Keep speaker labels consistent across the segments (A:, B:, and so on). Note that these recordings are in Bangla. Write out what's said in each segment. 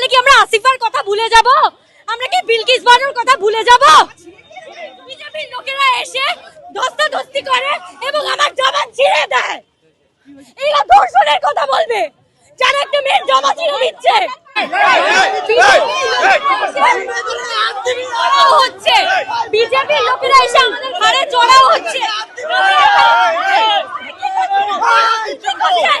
A: তাহলে কি আমরা আসিফার কথা ভুলে যাব? আমরা কি বিলকিস বানুর কথা ভুলে যাব? বিজেপির লোকেরা এসে ধস্তাধস্তি করে এবং আমার জবান ছিঁড়ে দেয়। এরা ধর্ষণের কথা বলবে। যারা একটা মেয়ের জমা ছিঁড়ে দিচ্ছে হচ্ছে বিজেপির লোকেরা এসে আমাদের ঘরে চড়াও হচ্ছে কি করছেন?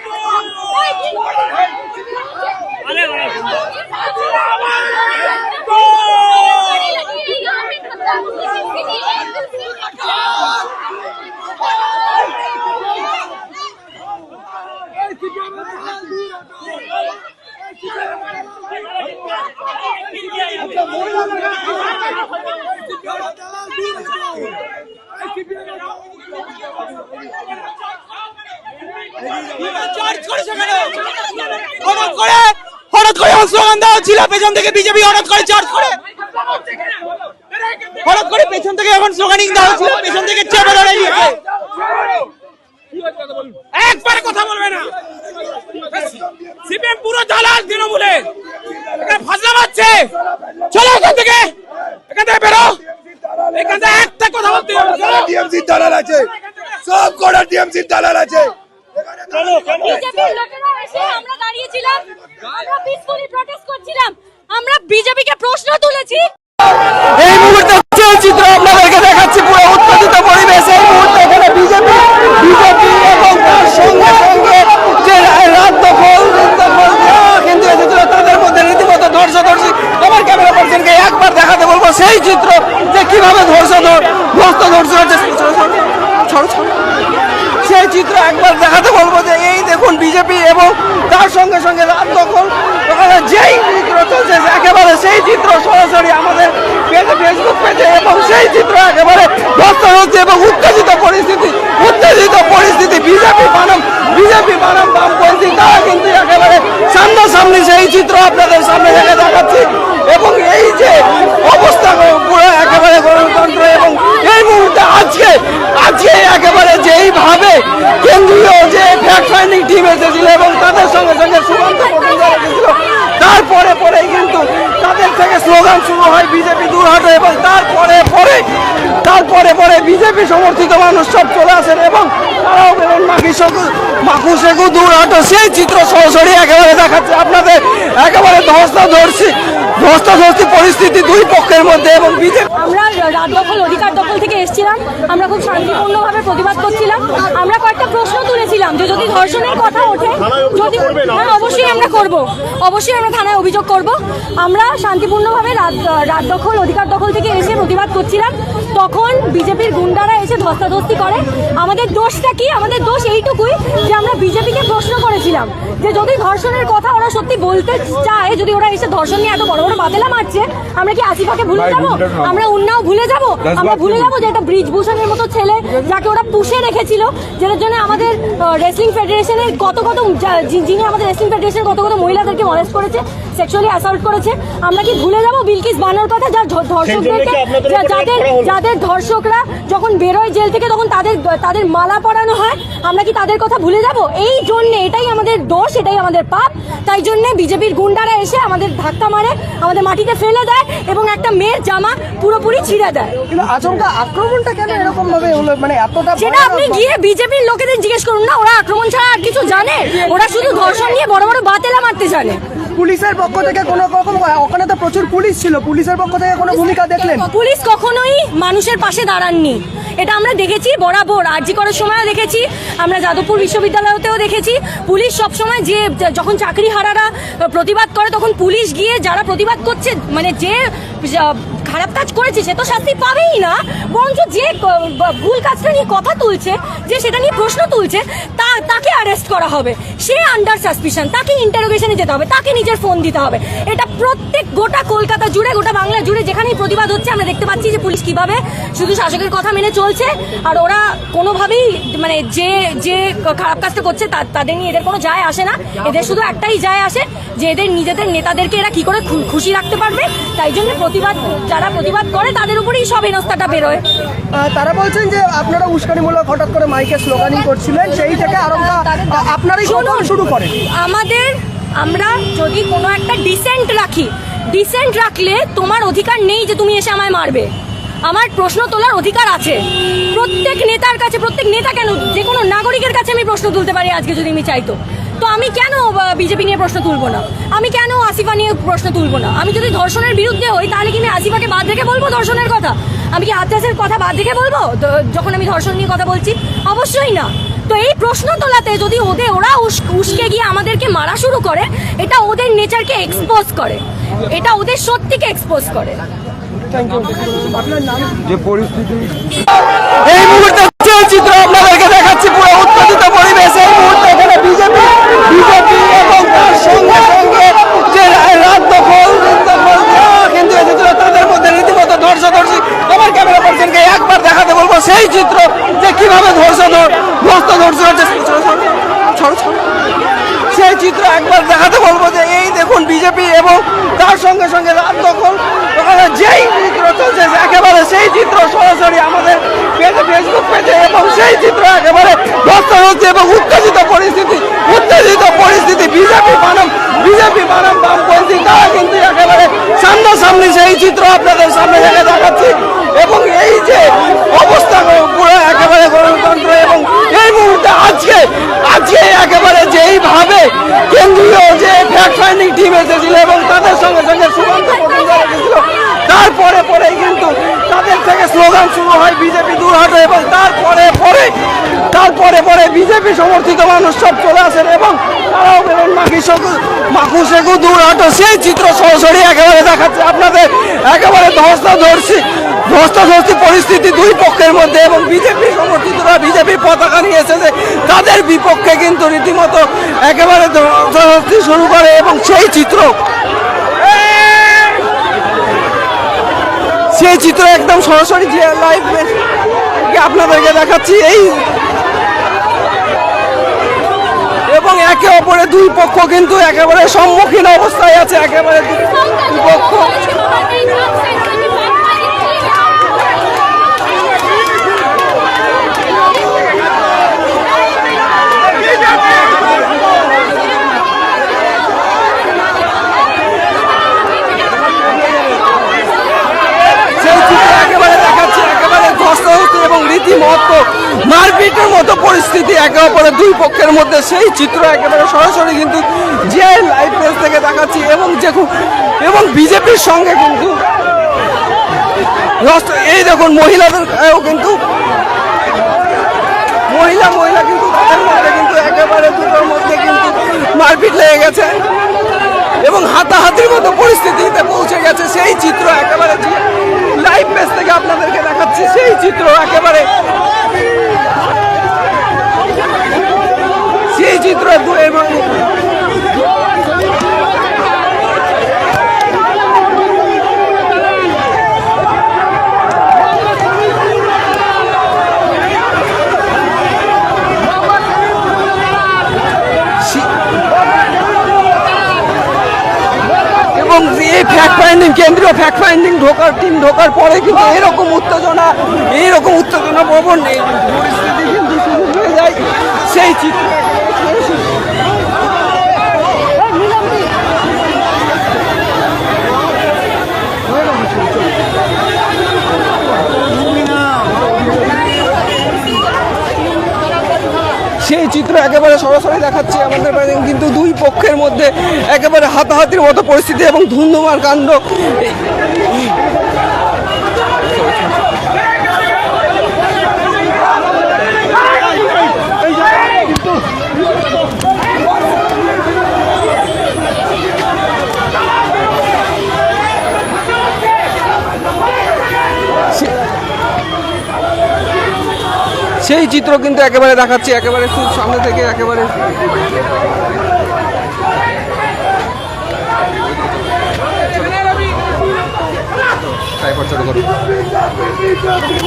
B: ছিল পেছন থেকে বিজেপি হঠাৎ করে চার্জ করে। হঠাৎ করে পেছন থেকে এখন স্লোগানিং পেছন থেকে চেপে ধরে নিয়েছে একবারে কথা বলবে না। সিপিএম পুরো দালাল তৃণমূলে এখানে ফাজলা মারছে চলো এখান থেকে। বেরো। এখান একটা কথা বলতে।
C: টিএমসি দালাল আছে। সব কটা টিএমসি দালাল আছে।
A: বিজেপির লোকেরা এসে আমরা দাঁড়িয়েছিলাম। আমরা পিসফুলি প্রটেস্ট করছিলাম। আমরা বিজেপিকে প্রশ্ন তুলেছি।
B: এই মুহূর্তে চলচ্চিত্র চিত্র আপনাদেরকে দেখাচ্ছি পুরো উত্তেজিত পরিবেশ এই মুহূর্তে এখানে বিজেপি বিজেপি এবং তার সঙ্গে সঙ্গে যে রাত দখল দিন দখল যারা কিন্তু এসেছিল তাদের মধ্যে রীতিমতো ধর্ষধর্ষি আমার ক্যামেরা পার্সনকে একবার দেখাতে বলব সেই চিত্র যে কীভাবে ধর্ষধর ধস্ত ধর্ষ হচ্ছে ছাড়ো, ছাড়ো, ছাড়ো, ছাড়ো। সেই চিত্র একবার দেখাতে বলব যে এই দেখুন বিজেপি এবং তার সঙ্গে সঙ্গে রাত দখল ওখানে যেই চিত্র চলছে একেবারে সেই চিত্র সরাসরি আমাদের ফেসবুক পেজে এবং সেই চিত্র একেবারে ধস্ত হচ্ছে এবং উত্তেজিত পরিস্থিতি উত্তেজিত পরিস্থিতি বিজেপি বানাম বিজেপি বানাম বামপন্থী তারা কিন্তু একেবারে সামনাসামনি সেই চিত্র আপনাদের সামনে রেখে দেখাচ্ছি এবং এই যে অবস্থা পুরো একেবারে গণতন্ত্র এবং এই মুহূর্তে আজকে আজকে একেবারে যেইভাবে কেন্দ্রীয় যে ফ্যাক্ট ফাইন্ডিং টিম এসেছিল এবং তাদের সঙ্গে সঙ্গে সুমন্ত মজুমদার এসেছিল তারপরে পরেই কিন্তু তাদের থেকে স্লোগান শুরু হয় বিজেপি দূর হাটে এবং তারপরে পরে তারপরে পরে বিজেপি সমর্থিত মানুষ সব চলে আসেন এবং তারাও বেরোন। মাখি সকু মাখু শেখু দূর হাটো। সেই চিত্র সরাসরি একেবারে দেখাচ্ছে। আপনাদের একেবারে ধস্তাধর্ষি ধস্তাধর্ষি পরিস্থিতি দুই পক্ষের মধ্যে এবং বিজেপি
A: আমরা রাত দখল, অধিকার দখল থেকে এসেছিলাম। আমরা খুব শান্তিপূর্ণভাবে প্রতিবাদ করছিলাম। আমরা কয়েকটা প্রশ্ন তুলেছিলাম যে যদি ধর্ষণের কথা ওঠে, যদি হ্যাঁ অবশ্যই আমরা করব। অবশ্যই আমরা থানায় অভিযোগ করব। আমরা শান্তিপূর্ণভাবে রাত রাত দখল, অধিকার দখল থেকে এসে প্রতিবাদ করছিলাম। তখন বিজেপির গুন্ডারা এসে ধস্তাধস্তি করে। আমাদের দোষটা কি? আমাদের দোষ এইটুকুই যে আমরা বিজেপিকে প্রশ্ন করেছিলাম যে যদি ধর্ষণের কথা ওরা সত্যি বলতে চায় যদি ওরা এসে ধর্ষণ নিয়ে এত বড় বড় বাতেলা মারছে আমরা কি আসিফাকে ভুলে যাব? আমরা উন্নাও ভুলে যাব? আমরা ভুলে যাব যে একটা ব্রিজভূষণের মতো ছেলে যাকে ওরা পুষে রেখেছিল যেটার জন্য আমাদের রেসলিং ফেডারেশনের কত কত যিনি আমাদের রেসলিং ফেডারেশনের কত কত মহিলাদেরকে মলেস্ট করেছে সেক্সুয়ালি অ্যাসল্ট করেছে আমরা কি ভুলে যাব বিলকিস বানার কথা? যার ধর্ষকদেরকে যাদের যাদের ধর্ষকরা যখন বেরোয় জেল থেকে তখন তাদের তাদের মালা পরানো হয়। আমরা কি তাদের কথা ভুলে যাব? এই জন্য এটাই আমাদের দোষ এটাই আমাদের পাপ। তাই জন্য বিজেপির গুন্ডারা এসে আমাদের ধাক্কা মারে আমাদের মাটিতে ফেলে দেয় এবং একটা মেয়ের জামা পুরোপুরি ছিঁড়ে দেয়।
D: কিন্তু আচমকা আক্রমণটা কেন এরকম ভাবে হলো? মানে এতটা
A: সেটা আপনি গিয়ে বিজেপির লোকেদের জিজ্ঞেস করুন না ওরা আক্রমণ ছাড়া আর কিছু জানে? ওরা শুধু ধর্ষণ নিয়ে বড় বড় বাতেলা মারতে জানে।
D: পুলিশের পক্ষ থেকে কোনো রকম, ওখানে তো প্রচুর পুলিশ ছিল, পুলিশের পক্ষ থেকে কোনো ভূমিকা দেখলেন?
A: পুলিশ কখনোই মানুষের পাশে দাঁড়াননি। এটা আমরা দেখেছি বরাবর আর্জি করার সময়ও দেখেছি, আমরা যাদবপুর বিশ্ববিদ্যালয়তেও দেখেছি। পুলিশ সব সময় যে যখন চাকরি হারারা প্রতিবাদ করে, তখন পুলিশ গিয়ে যারা প্রতিবাদ করছে মানে যা- খারাপ কাজ করেছে, সে তো শাস্তি পাবেই না। বরঞ্চ যে ভুল কাজটা নিয়ে কথা তুলছে, যে সেটা নিয়ে প্রশ্ন তুলছে, তা, তাকে অ্যারেস্ট করা হবে। সে আন্ডার সাসপিশন তাকে ইন্টারোগেশনে যেতে হবে, তাকে নিজের ফোন দিতে হবে। এটা প্রত্যেক গোটা কলকাতা জুড়ে, গোটা বাংলা জুড়ে যেখানেই প্রতিবাদ হচ্ছে, আমরা দেখতে পাচ্ছি যে পুলিশ কীভাবে শুধু শাসকের কথা মেনে চলছে, আর ওরা কোনোভাবেই মানে যে যে খারাপ কাজটা করছে তাদের নিয়ে এদের কোনো যায় আসে না। এদের শুধু একটাই যায় আসে যে এদের নিজেদের নেতাদেরকে এরা কি করে খুশি রাখতে পারবে তাই জন্য প্রতিবাদ যারা প্রতিবাদ করে তাদের উপরেই সব হেনস্থাটা বেরোয়।
D: তারা বলছেন যে আপনারা উস্কানিমূলক হঠাৎ করে মাইকে স্লোগানিং করছিলেন সেই থেকে আরম্ভ আপনারাই শুরু করেন।
A: আমাদের আমরা যদি কোনো একটা ডিসেন্ট রাখি ডিসেন্ট রাখলে তোমার অধিকার নেই যে তুমি এসে আমায় মারবে। আমার প্রশ্ন তোলার অধিকার আছে। প্রত্যেক নেতার কাছে প্রত্যেক নেতা কেন যে কোনো নাগরিকের কাছে আমি প্রশ্ন তুলতে পারি আজকে যদি আমি চাইতো তো আমি কেন বিজেপি নিয়ে প্রশ্ন তুলবো না? আমি কেন আসিফা নিয়ে প্রশ্ন তুলবো না? আমি যদি ধর্ষণের বিরুদ্ধে হই তাহলে কি আমি আসিফাকে বাদ রেখে বলব ধর্ষণের কথা? আমি কি আত্মাসের কথা বাদ রেখে বলব? যখন আমি ধর্ষণ নিয়ে কথা বলছি? অবশ্যই না। তো এই প্রশ্ন তোলাতে যদি ওদের ওরা উস- উস্কে গিয়ে আমাদেরকে মারা শুরু করে এটা ওদের নেচারকে এক্সপোজ করে। এটা ওদের সত্যিকে এক্সপোজ করে।
B: যে পরিস্থিতি এই মুহূর্তে চিত্র আপনাদেরকে দেখাচ্ছি পুরো উত্তেজিত পরিবেশ এই মুহূর্তে এখানে বিজেপি বিজেপি এবং তার সঙ্গে সঙ্গে যে রাত দখল দিন দখল যারা কিন্তু এসেছিল তাদের মধ্যে রীতিমতো ধর্ষধর্ষি আমার ক্যামেরা পার্সনকে একবার দেখাতে বলব সেই চিত্র যে কীভাবে ধর্ষধর ধস্ত ধর্ষণ হচ্ছে ছাড়ো, ছাড়ো, ছাড়ো, ছাড়ো। সেই চিত্র একবার দেখাতে বলব যে এই দেখুন বিজেপি এবং তার সঙ্গে সঙ্গে রাত দখল ওখানে যেই চিত্র চলছে একেবারে সেই চিত্র সরাসরি আমাদের পেজে ফেসবুক পেজে এবং সেই চিত্র একেবারে ধস্ত হচ্ছে এবং উত্তেজিত পরিস্থিতি উত্তেজিত পরিস্থিতি বিজেপি বানাম বিজেপি বানাম বামপন্থী তারা কিন্তু একেবারে সামনাসামনি সেই চিত্র আপনাদের সামনে রেখে দেখাচ্ছি। এবং এই যে অবস্থা পুরো একেবারে গণতন্ত্র এবং এই মুহূর্তে আজকে আজকে একেবারে যেইভাবে কেন্দ্রীয় যে ফ্যাক্ট ফাইন্ডিং টিম এসেছিল এবং তাদের সঙ্গে সঙ্গে সুকান্ত তারপরে পরেই কিন্তু তাদের থেকে স্লোগান শুরু হয় বিজেপি দূর হাটো এবং তারপরে পরে তারপরে পরে বিজেপি সমর্থিত মানুষ সব চলে আসেন এবং তারাও বেরোন। মাখি দূর হাটো, সেই চিত্র সরাসরি একেবারে দেখাচ্ছে আপনাদের। একেবারে ধস্তাধর্ষি ধস্তাধর্ষি পরিস্থিতি দুই পক্ষের মধ্যে এবং বিজেপি সমর্থিতরা বিজেপি পতাকা নিয়ে এসেছে। তাদের বিপক্ষে কিন্তু রীতিমতো একেবারে ধস্তাধর্ষি শুরু করে এবং সেই চিত্র সেই চিত্র একদম সরাসরি যে লাইভ আপনাদেরকে দেখাচ্ছি, এই এবং একে অপরে দুই পক্ষ কিন্তু একেবারে সম্মুখীন অবস্থায় আছে, একেবারে দুই পক্ষ সেই চিত্র একেবারে দেখাচ্ছে একেবারে ধস্তাধস্তি এবং রীতিমতো মারপিটের মতো পরিস্থিতি একে অপরের দুই পক্ষের মধ্যে সেই চিত্র একেবারে সরাসরি কিন্তু যে লাইভ পেজ থেকে দেখাচ্ছি এবং যে এবং বিজেপির সঙ্গে কিন্তু এই দেখুন, মহিলাদের কিন্তু মহিলা মহিলা কিন্তু তাদের মধ্যে কিন্তু একেবারে দুটোর মধ্যে কিন্তু মারপিট লেগে গেছে এবং হাতাহাতির মতো পরিস্থিতিতে পৌঁছে গেছে সেই চিত্র একেবারে লাইভ পেজ থেকে আপনাদেরকে দেখাচ্ছি, সেই চিত্র একেবারে সেই চিত্র দু- এবং এবং এই ফ্যাক্ট ফাইন্ডিং কেন্দ্রীয় ফ্যাক্ট ফাইন্ডিং ঢোকার টিম ঢোকার পরে কিন্তু এরকম উত্তেজনা এইরকম উত্তেজনা এই পরিস্থিতি কিন্তু শুরু হয়ে যায় সেই চিত্র। সেই চিত্র একেবারে সরাসরি দেখাচ্ছে আমাদের বাড়ি কিন্তু দুই পক্ষের মধ্যে একেবারে হাতাহাতির মতো পরিস্থিতি এবং ধুন্ধুমার কাণ্ড। সেই চিত্র কিন্তু একেবারে দেখাচ্ছি একেবারে খুব সামনে থেকে একেবারে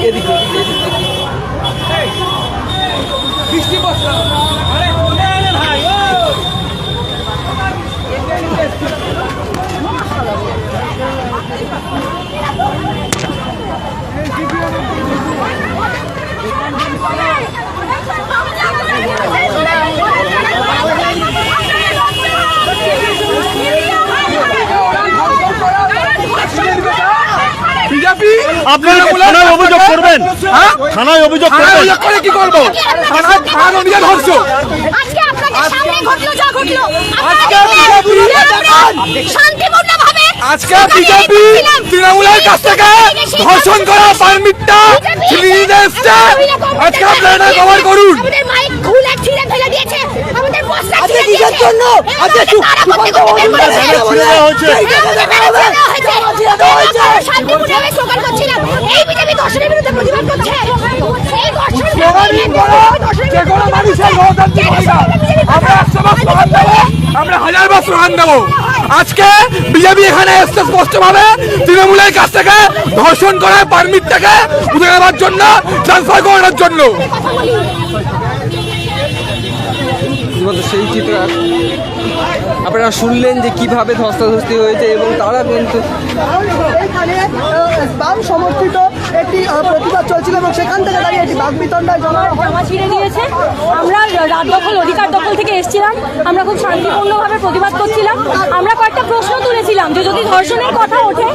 B: এদিকে এদিকে এদিকে বিজেপি
E: আপনারা কি থানায় অভিযোগ করবেন
B: হ্যাঁ
E: থানায় অভিযোগ
B: থানায় অভিযোগ করে কি করব? থানায় ধরছো
A: আজকে আপনাদের সামনে ঘটলো যা ঘটলো।
B: আজকে বিজেপি
A: শান্তিপূর্ণভাবে
B: আজকে বিজেপি তৃণমূলের কাছ থেকে ধর্ষণ করা পারমিটটা ফ্রিতে এসছে। আজকে আপনারা কভার করুন।
A: আমাদের মাইক খুলে ছিঁড়ে ফেলে দিয়েছে। আমাদের বস্তা
D: আজকে কিসের জন্য? আজকে।
A: আমরা
B: করো হাজার বার স্লোগান দেবো। আজকে বিজেপি এখানে এসছে স্পষ্টভাবে। তৃণমূলের কাছ থেকে ধর্ষণ করার পারমিটটাকে উঠে নেওয়ার জন্য ট্রান্সফার করানোর জন্য। সেই চিত্র। আপনারা শুনলেন যে কীভাবে ধস্তাধস্তি হয়েছে এবং তারা কিন্তু
D: সমর্থিত একটি প্রতিবাদ চলছিল এবং সেখান থেকে দাঁড়িয়ে একটি বাঘ বিতণ্ডায় জমা
A: ছিঁড়ে দিয়েছে। আমরা রাত দখল অধিকার দখল থেকে এসেছিলাম। আমরা খুব শান্তিপূর্ণভাবে প্রতিবাদ করছিলাম। আমরা কয়েকটা প্রশ্ন তুলেছিলাম যে যদি ধর্ষণের কথা ওঠে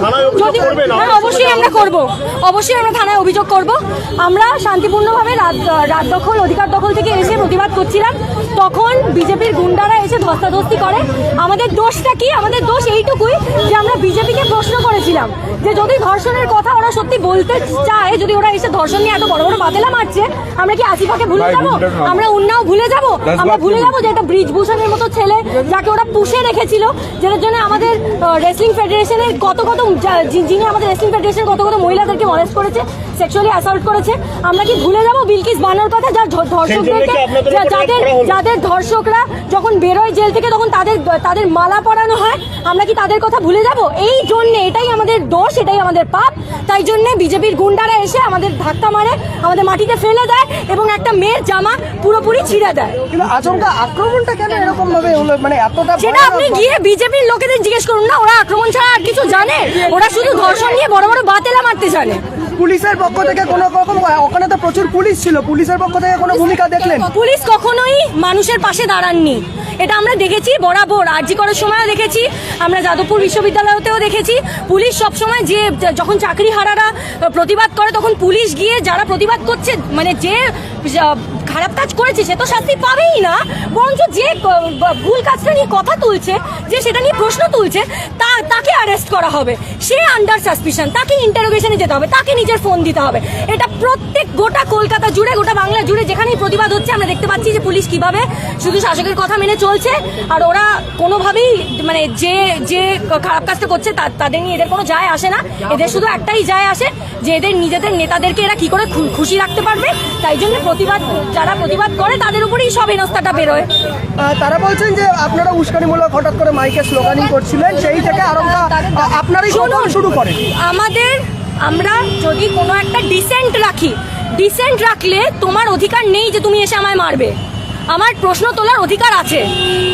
A: যদি হ্যাঁ অবশ্যই আমরা করব। অবশ্যই আমরা থানায় অভিযোগ করব। আমরা শান্তিপূর্ণভাবে রাত রাত দখল অধিকার দখল থেকে এসে প্রতিবাদ করছিলাম। তখন বিজেপির গুন্ডারা এসে ধস্তাধস্তি করে। আমাদের দোষটা কি? আমাদের দোষ এইটুকুই যে আমরা বিজেপিকে প্রশ্ন করেছিলাম যে যদি ধর্ষণের কথা ওরা সত্যি বলতে চায় যদি ওরা এসে ধর্ষণ নিয়ে এত বড় বড় বাতেলা মারছে আমরা কি আসিফাকে ভুলে যাব। আমরা উন্নাও ভুলে যাব আমরা ভুলে? যাব যে একটা ব্রিজভূষণের মতো ছেলে যাকে ওরা পুষে রেখেছিল যেটার জন্য আমাদের রেসলিং ফেডারেশনের কত কত যিনি আমাদের রেসলিং ফেডারেশন কত কত মহিলাদেরকে মলেস্ট করেছে সেক্সুয়ালি অ্যাসল্ট করেছে আমরা কি ভুলে যাব বিলকিস বানার কথা? যার ধর্ষকদেরকে যাদের যাদের ধর্ষকরা যখন বেরোয় জেল থেকে তখন তাদের তাদের মালা পরানো হয়। আমরা কি তাদের কথা ভুলে যাব? এই জন্য এটাই আমাদের দোষ এটাই আমাদের পাপ। তাই জন্য বিজেপির গুন্ডারা এসে আমাদের ধাক্কা মারে আমাদের মাটিতে ফেলে দেয় এবং একটা মেয়ের জামা পুরোপুরি ছিঁড়ে দেয়।
D: কিন্তু আচমকা আক্রমণটা কেন এরকম ভাবে হলো? মানে এতটা
A: সেটা আপনি গিয়ে বিজেপির লোকেদের জিজ্ঞেস করুন না ওরা আক্রমণ ছাড়া আর কিছু জানে? ওরা শুধু ধর্ষণ নিয়ে বড় বড় বাতেলা মারতে জানে।
D: পুলিশের পক্ষ থেকে কোনো রকম ওখানে তো প্রচুর পুলিশ ছিল পুলিশের পক্ষ থেকে কোনো ভূমিকা দেখলেন?
A: পুলিশ কখনোই মানুষের পাশে দাঁড়াননি। এটা আমরা দেখেছি বরাবর আর্জি করার সময়ও দেখেছি আমরা যাদবপুর বিশ্ববিদ্যালয়তেও দেখেছি। পুলিশ সবসময় যে যখন চাকরি হারারা প্রতিবাদ করে তখন পুলিশ গিয়ে যারা প্রতিবাদ করছে মানে যে যা- খারাপ কাজ করেছে, সে তো শাস্তি পাবেই না। বরঞ্চ যে ভুল কাজটা নিয়ে কথা তুলছে, যে সেটা নিয়ে প্রশ্ন তুলছে, তা, তাকে অ্যারেস্ট করা হবে। সে আন্ডার সাসপিশন তাকে ইন্টারোগেশনে যেতে হবে, তাকে নিজের ফোন দিতে হবে। এটা প্রত্যেক গোটা কলকাতা জুড়ে, গোটা বাংলা জুড়ে যেখানেই প্রতিবাদ হচ্ছে, আমরা দেখতে পাচ্ছি যে পুলিশ কীভাবে শুধু শাসকের কথা মেনে চলছে, আর ওরা কোনোভাবেই মানে যে যে খারাপ কাজটা করছে তাদের নিয়ে এদের কোনো যায় আসে না। এদের শুধু একটাই যায় আসে যে এদের নিজেদের নেতাদেরকে এরা কি করে খুশি রাখতে পারবে? তাই জন্য প্রতিবাদ যারা প্রতিবাদ করে তাদের উপরেই সব হেনস্থাটা বেরোয়
D: তারা বলছেন যে আপনারা উস্কানিমূলক হঠাৎ করে মাইকে স্লোগানিং করছিলেন সেই থেকে আরম্ভ আপনারাই শুরু করেন।
A: আমাদের আমরা যদি কোনো একটা ডিসেন্ট রাখি ডিসেন্ট রাখলে তোমার অধিকার নেই যে তুমি এসে আমায় মারবে। আমার প্রশ্ন তোলার অধিকার আছে।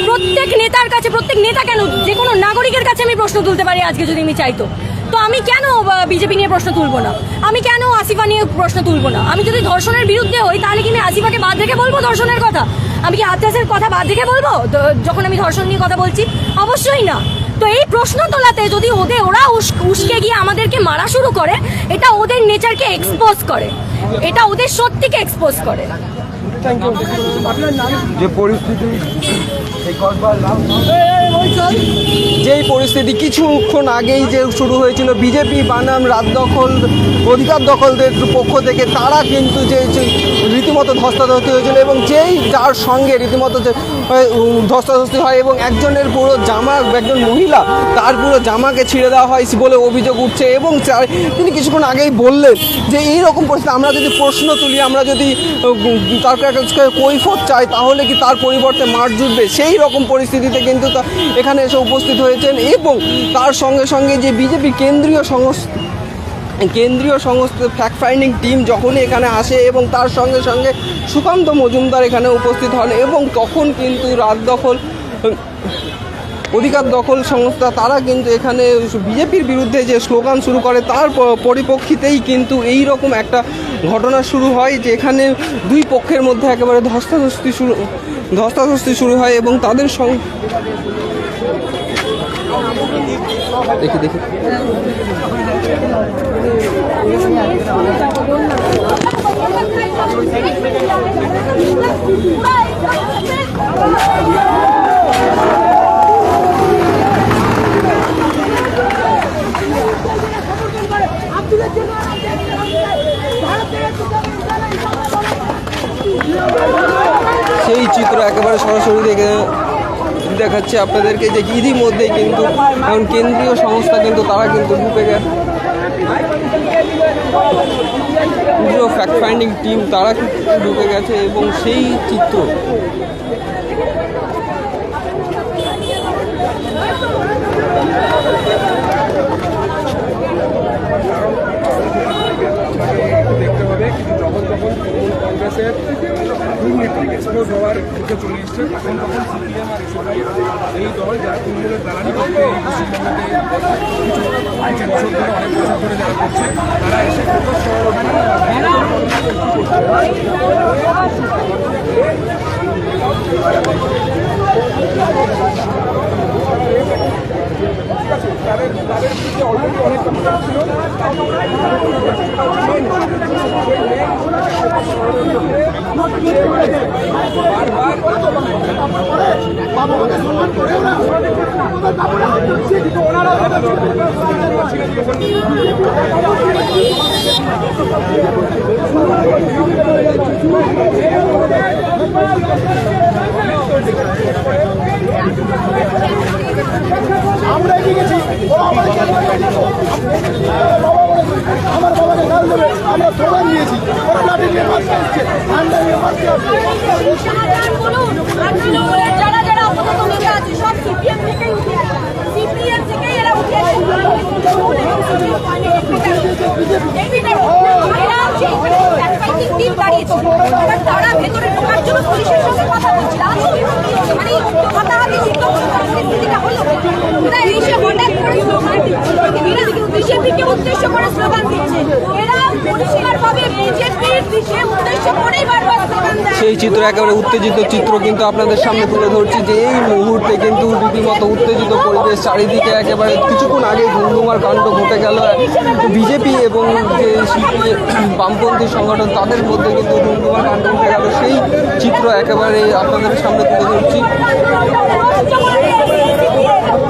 A: প্রত্যেক নেতার কাছে প্রত্যেক নেতা কেন যে কোনো নাগরিকের কাছে আমি প্রশ্ন তুলতে পারি আজকে যদি আমি চাইতো তো আমি কেন বিজেপি নিয়ে প্রশ্ন তুলবো না? আমি কেন আসিফা নিয়ে প্রশ্ন তুলবো না? আমি যদি ধর্ষণের বিরুদ্ধে হই, তাহলে কি আমি আসিফাকে বাদ রেখে বলব ধর্ষণের কথা? আমি কি আত্মাসের কথা বাদ রেখে বলব? যখন আমি ধর্ষণ নিয়ে কথা বলছি? অবশ্যই না। তো এই প্রশ্ন তোলাতে যদি ওদের, ওরা উস- উস্কে গিয়ে আমাদেরকে মারা শুরু করে, এটা ওদের নেচারকে এক্সপোজ করে। এটা ওদের সত্যিকে এক্সপোজ করে।
B: যে পরিস্থিতি যেই পরিস্থিতি কিছুক্ষণ আগেই যে শুরু হয়েছিল, বিজেপি বানাম রাত দখল, অধিকার দখলদের পক্ষ থেকে তারা কিন্তু যে রীতিমতো ধস্তাধস্তি হয়েছিল এবং যেই যার সঙ্গে রীতিমতো ধস্তাধস্তি হয় এবং একজনের পুরো জামা, একজন মহিলা, তার পুরো জামাকে ছিঁড়ে দেওয়া হয় বলে অভিযোগ উঠছে এবং তিনি কিছুক্ষণ আগেই বললেন যে এই রকম পরিস্থিতি, আমরা যদি প্রশ্ন তুলি, আমরা যদি তার কাছে কৈফত চাই, তাহলে কি তার পরিবর্তে মাঠ জুটবে? সেই রকম পরিস্থিতিতে কিন্তু এখানে এসে উপস্থিত হয়েছেন এবং তার সঙ্গে সঙ্গে যে বিজেপি কেন্দ্রীয় সংস্থা কেন্দ্রীয় সংস্থা ফ্যাক্ট ফাইন্ডিং টিম যখনই এখানে আসে এবং তার সঙ্গে সঙ্গে সুকান্ত মজুমদার এখানে উপস্থিত হন এবং তখন কিন্তু রাত দখল অধিকার দখল সংস্থা, তারা কিন্তু এখানে বিজেপির বিরুদ্ধে যে স্লোগান শুরু করে, তার পরিপ্রেক্ষিতেই কিন্তু এই রকম একটা ঘটনা শুরু হয়, যে এখানে দুই পক্ষের মধ্যে একেবারে ধস্তাধস্তি শুরু ধস্তাধস্তি শুরু হয় এবং তাদের সঙ্গে দেখি দেখি। সেই চিত্র একেবারে সরাসরি দেখে দেখাচ্ছে আপনাদেরকে যে ইতিমধ্যেই কিন্তু এখন কেন্দ্রীয় সংস্থা কিন্তু তারা কিন্তু ঢুকে গেছে। ফ্যাক্ট ফাইন্ডিং টিম তারা কিন্তু ঢুকে গেছে এবং সেই চিত্র
F: দেখতে হবে কিন্তু যখন যখন কংগ্রেসের দুর্নীতি এক্সপোজ হওয়ার দিকে চলে এসছে। তখন তখন সিপিএম আর এসআই এই দল, যারা তৃণমূলের দালালি করতে এই পশ্চিমবঙ্গতে কিছু বছর ধরে অনেক বছর ধরে যারা করছে, তারা এসে ফোকাস তাদের তাদের বিরুদ্ধে অলরেডি অনেক কমিশন ছিল
C: আমরা আমার বাবাকে গাল দেবে আমরা সোনা নিয়েছি ওরা লাঠি নিয়ে মারতে আসছে ঠান্ডা নিয়ে মারতে আসছে
A: তারা ভেতরে ঢোকার জন্য পুলিশের সঙ্গে কথা বলছিল মানে হাতাহাতি বিধ্বস্ত করার পরিস্থিতিটা হলো এরা এসে হঠাৎ করে স্লোগান দিচ্ছে এরা বিজেপিকে উদ্দেশ্য করে স্লোগান দিচ্ছে। এরা পরিষ্কারভাবে বিজেপির দিকে উদ্দেশ্য করেই বারবার স্লোগান দেয়।
B: সেই চিত্র একেবারে উত্তেজিত চিত্র কিন্তু আপনাদের সামনে তুলে ধরছি যে এই মুহূর্তে কিন্তু রীতিমতো উত্তেজিত পরিবেশ চারিদিকে একেবারে কিছুক্ষণ আগে ধুমধুমার কাণ্ড ঘটে গেল। বিজেপি এবং যে বামপন্থী সংগঠন তাদের মধ্যে কিন্তু ধুমধুমার কাণ্ড ঘটে গেল। সেই চিত্র একেবারে আপনাদের সামনে তুলে ধরছি।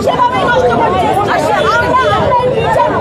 A: সেভাবে নষ্ট করছে। আর আমরা আমরা